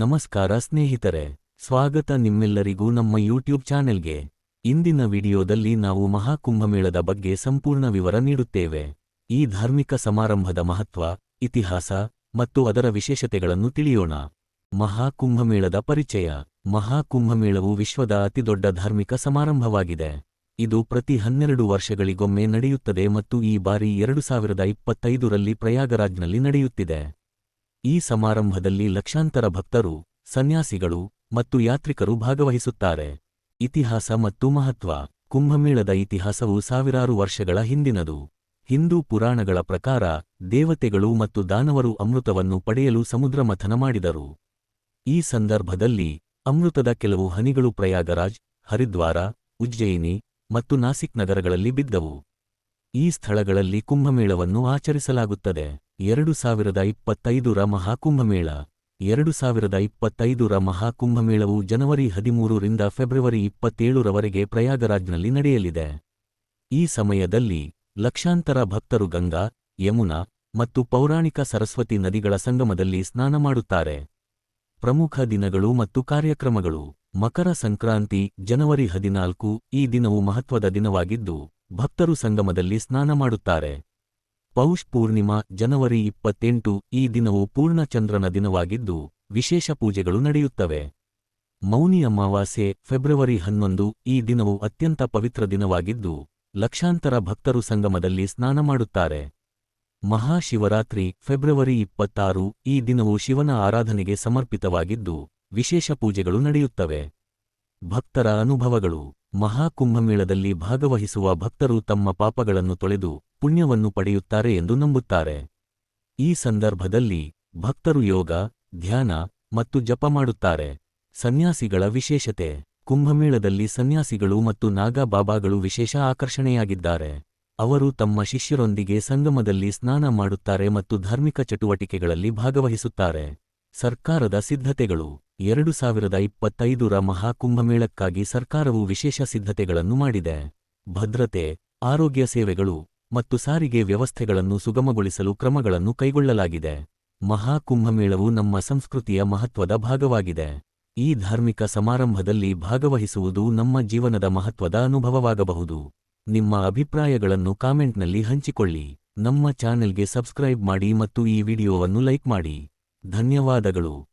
ನಮಸ್ಕಾರ ಸ್ನೇಹಿತರೆ, ಸ್ವಾಗತ ನಿಮ್ಮೆಲ್ಲರಿಗೂ ನಮ್ಮ ಯೂಟ್ಯೂಬ್ ಚಾನೆಲ್ಗೆ. ಇಂದಿನ ವಿಡಿಯೋದಲ್ಲಿ ನಾವು ಮಹಾಕುಂಭಮೇಳದ ಬಗ್ಗೆ ಸಂಪೂರ್ಣ ವಿವರ ನೀಡುತ್ತೇವೆ. ಈ ಧಾರ್ಮಿಕ ಸಮಾರಂಭದ ಮಹತ್ವ, ಇತಿಹಾಸ ಮತ್ತು ಅದರ ವಿಶೇಷತೆಗಳನ್ನು ತಿಳಿಯೋಣ. ಮಹಾಕುಂಭಮೇಳದ ಪರಿಚಯ. ಮಹಾಕುಂಭಮೇಳವು ವಿಶ್ವದ ಅತಿದೊಡ್ಡ ಧಾರ್ಮಿಕ ಸಮಾರಂಭವಾಗಿದೆ. ಇದು ಪ್ರತಿ ಹನ್ನೆರಡು ವರ್ಷಗಳಿಗೊಮ್ಮೆ ನಡೆಯುತ್ತದೆ ಮತ್ತು ಈ ಬಾರಿ ಎರಡು ಸಾವಿರದ ಇಪ್ಪತ್ತೈದರಲ್ಲಿ ಪ್ರಯಾಗರಾಜ್ನಲ್ಲಿ ನಡೆಯುತ್ತಿದೆ. ಈ ಸಮಾರಂಭದಲ್ಲಿ ಲಕ್ಷಾಂತರ ಭಕ್ತರು, ಸನ್ಯಾಸಿಗಳು ಮತ್ತು ಯಾತ್ರಿಕರು ಭಾಗವಹಿಸುತ್ತಾರೆ. ಇತಿಹಾಸ ಮತ್ತು ಮಹತ್ವ, ಕುಂಭಮೇಳದ ಇತಿಹಾಸವು ಸಾವಿರಾರು ವರ್ಷಗಳ ಹಿಂದಿನದು. ಹಿಂದೂ ಪುರಾಣಗಳ ಪ್ರಕಾರ ದೇವತೆಗಳು ಮತ್ತು ದಾನವರು ಅಮೃತವನ್ನು ಪಡೆಯಲು ಸಮುದ್ರ ಮಥನ ಮಾಡಿದರು. ಈ ಸಂದರ್ಭದಲ್ಲಿ ಅಮೃತದ ಕೆಲವು ಹನಿಗಳು ಪ್ರಯಾಗರಾಜ್, ಹರಿದ್ವಾರ, ಉಜ್ಜಯಿನಿ ಮತ್ತು ನಾಸಿಕ್ ನಗರಗಳಲ್ಲಿ ಬಿದ್ದವು. ಈ ಸ್ಥಳಗಳಲ್ಲಿ ಕುಂಭಮೇಳವನ್ನು ಆಚರಿಸಲಾಗುತ್ತದೆ. ಎರಡು ಸಾವಿರದ ಇಪ್ಪತ್ತೈದರ ಮಹಾಕುಂಭಮೇಳ. ಎರಡು ಸಾವಿರದ ಇಪ್ಪತ್ತೈದರ ಮಹಾಕುಂಭಮೇಳವು ಜನವರಿ ಹದಿಮೂರರಿಂದ ಫೆಬ್ರವರಿ ಇಪ್ಪತ್ತೇಳರವರೆಗೆ ಪ್ರಯಾಗರಾಜ್ನಲ್ಲಿ ನಡೆಯಲಿದೆ. ಈ ಸಮಯದಲ್ಲಿ ಲಕ್ಷಾಂತರ ಭಕ್ತರು ಗಂಗಾ, ಯಮುನಾ ಮತ್ತು ಪೌರಾಣಿಕ ಸರಸ್ವತಿ ನದಿಗಳ ಸಂಗಮದಲ್ಲಿ ಸ್ನಾನ ಮಾಡುತ್ತಾರೆ. ಪ್ರಮುಖ ದಿನಗಳು ಮತ್ತು ಕಾರ್ಯಕ್ರಮಗಳು. ಮಕರ ಸಂಕ್ರಾಂತಿ, ಜನವರಿ ಹದಿನಾಲ್ಕು ಈ ದಿನವು ಮಹತ್ವದ ದಿನವಾಗಿದ್ದು ಭಕ್ತರು ಸಂಗಮದಲ್ಲಿ ಸ್ನಾನ ಮಾಡುತ್ತಾರೆ. ಪೌಷ್ ಪೂರ್ಣಿಮಾ, ಜನವರಿ ಇಪ್ಪತ್ತೆಂಟು, ಈ ದಿನವು ಪೂರ್ಣಚಂದ್ರನ ದಿನವಾಗಿದ್ದು, ವಿಶೇಷ ಪೂಜೆಗಳು ನಡೆಯುತ್ತವೆ. ಮೌನಿ ಅಮಾವಾಸ್ಯೆ, ಫೆಬ್ರವರಿ ಹನ್ನೊಂದು, ಈ ದಿನವು ಅತ್ಯಂತ ಪವಿತ್ರ ದಿನವಾಗಿದ್ದು, ಲಕ್ಷಾಂತರ ಭಕ್ತರು ಸಂಗಮದಲ್ಲಿ ಸ್ನಾನ ಮಾಡುತ್ತಾರೆ. ಮಹಾಶಿವರಾತ್ರಿ, ಫೆಬ್ರವರಿ ಇಪ್ಪತ್ತಾರು, ಈ ದಿನವು ಶಿವನ ಆರಾಧನೆಗೆ ಸಮರ್ಪಿತವಾಗಿದ್ದು, ವಿಶೇಷ ಪೂಜೆಗಳು ನಡೆಯುತ್ತವೆ. ಭಕ್ತರ ಅನುಭವಗಳು. ಮಹಾಕುಂಭಮೇಳದಲ್ಲಿ ಭಾಗವಹಿಸುವ ಭಕ್ತರು ತಮ್ಮ ಪಾಪಗಳನ್ನು ತೊಳೆದು ಪುಣ್ಯವನ್ನು ಪಡೆಯುತ್ತಾರೆ ಎಂದು ನಂಬುತ್ತಾರೆ. ಈ ಸಂದರ್ಭದಲ್ಲಿ ಭಕ್ತರು ಯೋಗ, ಧ್ಯಾನ ಮತ್ತು ಜಪ ಮಾಡುತ್ತಾರೆ. ಸನ್ಯಾಸಿಗಳ ವಿಶೇಷತೆ. ಕುಂಭಮೇಳದಲ್ಲಿ ಸನ್ಯಾಸಿಗಳು ಮತ್ತು ನಾಗಾಬಾಬಾಗಳು ವಿಶೇಷ ಆಕರ್ಷಣೆಯಾಗಿದ್ದಾರೆ. ಅವರು ತಮ್ಮ ಶಿಷ್ಯರೊಂದಿಗೆ ಸಂಗಮದಲ್ಲಿ ಸ್ನಾನ ಮಾಡುತ್ತಾರೆ ಮತ್ತು ಧಾರ್ಮಿಕ ಚಟುವಟಿಕೆಗಳಲ್ಲಿ ಭಾಗವಹಿಸುತ್ತಾರೆ. ಸರ್ಕಾರದ ಸಿದ್ಧತೆಗಳು. ಎರಡು ಸಾವಿರದ ಇಪ್ಪತ್ತೈದರ ಮಹಾಕುಂಭಮೇಳಕ್ಕಾಗಿ ಸರ್ಕಾರವು ವಿಶೇಷ ಸಿದ್ಧತೆಗಳನ್ನು ಮಾಡಿದೆ. ಭದ್ರತೆ, ಆರೋಗ್ಯ ಸೇವೆಗಳು ಮತ್ತು ಸಾರಿಗೆ ವ್ಯವಸ್ಥೆಗಳನ್ನು ಸುಗಮಗೊಳಿಸಲು ಕ್ರಮಗಳನ್ನು ಕೈಗೊಳ್ಳಲಾಗಿದೆ. ಮಹಾಕುಂಭಮೇಳವು ನಮ್ಮ ಸಂಸ್ಕೃತಿಯ ಮಹತ್ವದ ಭಾಗವಾಗಿದೆ. ಈ ಧಾರ್ಮಿಕ ಸಮಾರಂಭದಲ್ಲಿ ಭಾಗವಹಿಸುವುದು ನಮ್ಮ ಜೀವನದ ಮಹತ್ವದ ಅನುಭವವಾಗಬಹುದು. ನಿಮ್ಮ ಅಭಿಪ್ರಾಯಗಳನ್ನು ಕಾಮೆಂಟ್ನಲ್ಲಿ ಹಂಚಿಕೊಳ್ಳಿ. ನಮ್ಮ ಚಾನೆಲ್ಗೆ ಸಬ್ಸ್ಕ್ರೈಬ್ ಮಾಡಿ ಮತ್ತು ಈ ವಿಡಿಯೋವನ್ನು ಲೈಕ್ ಮಾಡಿ. ಧನ್ಯವಾದಗಳು.